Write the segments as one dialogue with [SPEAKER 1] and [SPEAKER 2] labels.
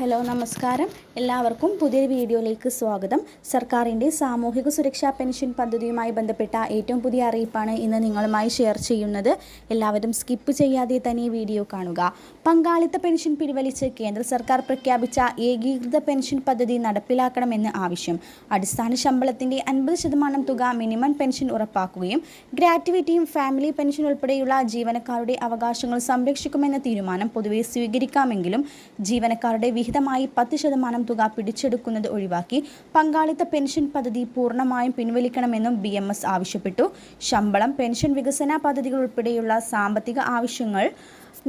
[SPEAKER 1] Hello നമസ്കാരം. എല്ലാവർക്കും പുതിയ വീഡിയോയിലേക്ക് സ്വാഗതം. സർക്കാരിന്റെ സാമൂഹിക സുരക്ഷാ പെൻഷൻ പദ്ധതിയുമായി ബന്ധപ്പെട്ട ഏറ്റവും പുതിയ അറിയിപ്പാണ് ഇന്ന് നിങ്ങളുമായി ഷെയർ ചെയ്യുന്നത്. എല്ലാവരും സ്കിപ്പ് ചെയ്യാതെ തന്നെ വീഡിയോ കാണുക. പങ്കാളിത്ത പെൻഷൻ പിൻവലിച്ച് കേന്ദ്ര സർക്കാർ പ്രഖ്യാപിച്ച ഏകീകൃത പെൻഷൻ പദ്ധതി നടപ്പിലാക്കണമെന്ന് ആവശ്യം. അടിസ്ഥാന ശമ്പളത്തിന്റെ അൻപത് ശതമാനം തുക മിനിമം പെൻഷൻ ഉറപ്പാക്കുകയും ഗ്രാറ്റുവിറ്റിയും ഫാമിലി പെൻഷൻ ഉൾപ്പെടെയുള്ള ജീവനക്കാരുടെ അവകാശങ്ങൾ സംരക്ഷിക്കുമെന്ന തീരുമാനം പൊതുവെ സ്വീകരിക്കാമെങ്കിലും ജീവനക്കാരുടെ വിഹിതമായി പത്ത് ശതമാനം തുക പിടിച്ചെടുക്കുന്നത് ഒഴിവാക്കി പങ്കാളിത്ത പെൻഷൻ പദ്ധതി പൂർണമായും പിൻവലിക്കണമെന്നും ബി എം എസ് ആവശ്യപ്പെട്ടു. ശമ്പളം പെൻഷൻ വികസന പദ്ധതികൾ ഉൾപ്പെടെയുള്ള സാമ്പത്തിക ആവശ്യങ്ങൾ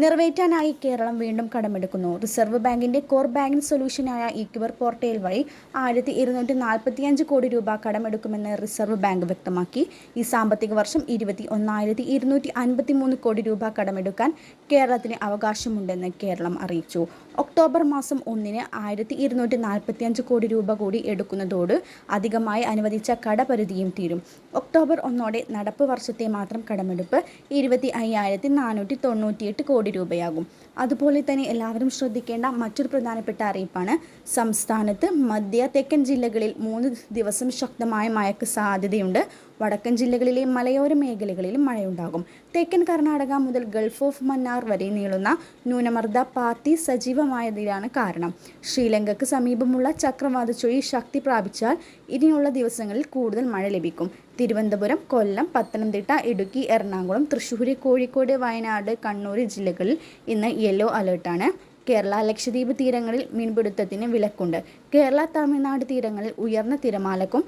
[SPEAKER 1] നിറവേറ്റാനായി കേരളം വീണ്ടും കടമെടുക്കുന്നു. റിസർവ് ബാങ്കിന്റെ കോർ ബാങ്കിംഗ് സൊല്യൂഷനായ ഇക്വർ പോർട്ടൽ വഴി ആയിരത്തി ഇരുന്നൂറ്റി നാൽപ്പത്തിയഞ്ച് കോടി രൂപ കടമെടുക്കുമെന്ന് റിസർവ് ബാങ്ക് വ്യക്തമാക്കി. ഈ സാമ്പത്തിക വർഷം ഇരുപത്തി ഒന്നായിരത്തി ഇരുന്നൂറ്റി അൻപത്തി മൂന്ന് കോടി രൂപ കടമെടുക്കാൻ കേരളത്തിന് അവകാശമുണ്ടെന്ന് കേരളം അറിയിച്ചു. ഒക്ടോബർ മാസം ഒന്നിന് ആയിരത്തി ഇരുന്നൂറ്റി നാൽപ്പത്തിയഞ്ച് കോടി രൂപ കൂടി എടുക്കുന്നതോട് അധികമായി അനുവദിച്ച കടപരിധിയും തീരും. ഒക്ടോബർ ഒന്നോടെ നടപ്പ് വർഷത്തെ മാത്രം കടമെടുപ്പ് ഇരുപത്തി അയ്യായിരത്തി നാനൂറ്റി തൊണ്ണൂറ്റിയെട്ട് കോടി രൂപയാകും. അതുപോലെ തന്നെ എല്ലാവരും ശ്രദ്ധിക്കേണ്ട മറ്റൊരു പ്രധാനപ്പെട്ട അറിയിപ്പാണ് സംസ്ഥാനത്ത് മധ്യ തെക്കൻ ജില്ലകളിൽ മൂന്ന് ദിവസം ശക്തമായ മഴയ്ക്ക് സാധ്യതയുണ്ട്. വടക്കൻ ജില്ലകളിലെ മലയോര മേഖലകളിലും മഴയുണ്ടാകും. തെക്കൻ കർണാടക മുതൽ ഗൾഫ് ഓഫ് മന്നാർ വരെ നീളുന്ന ന്യൂനമർദ്ദ പാത്തി സജീവമായതിലാണ് കാരണം. ശ്രീലങ്കയ്ക്ക് സമീപമുള്ള ചക്രവാത ചുഴി ശക്തി പ്രാപിച്ചാൽ ഇനിയുള്ള ദിവസങ്ങളിൽ കൂടുതൽ മഴ ലഭിക്കും. തിരുവനന്തപുരം കൊല്ലം പത്തനംതിട്ട ഇടുക്കി എറണാകുളം തൃശ്ശൂർ കോഴിക്കോട് വയനാട് കണ്ണൂർ ജില്ലകളിൽ ഇന്ന് യെല്ലോ അലേർട്ടാണ് കേരള ലക്ഷദ്വീപ് തീരങ്ങളിൽ മീൻപിടുത്തത്തിന് വിലക്കുണ്ട്. കേരള തമിഴ്നാട് തീരങ്ങളിൽ ഉയർന്ന തിരമാലക്കും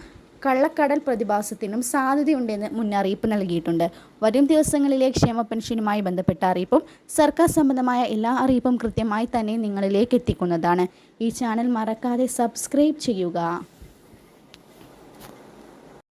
[SPEAKER 1] കള്ളക്കടൽ പ്രതിഭാസത്തിനും സാധ്യതയുണ്ടെന്ന് മുന്നറിയിപ്പ് നൽകിയിട്ടുണ്ട്. വരും ദിവസങ്ങളിലെ ക്ഷേമ പെൻഷനുമായി ബന്ധപ്പെട്ട അറിയിപ്പും സർക്കാർ സംബന്ധമായ എല്ലാ അറിയിപ്പും കൃത്യമായി തന്നെ നിങ്ങളിലേക്ക് എത്തിക്കുന്നതാണ്. ഈ ചാനൽ മറക്കാതെ സബ്സ്ക്രൈബ് ചെയ്യുക.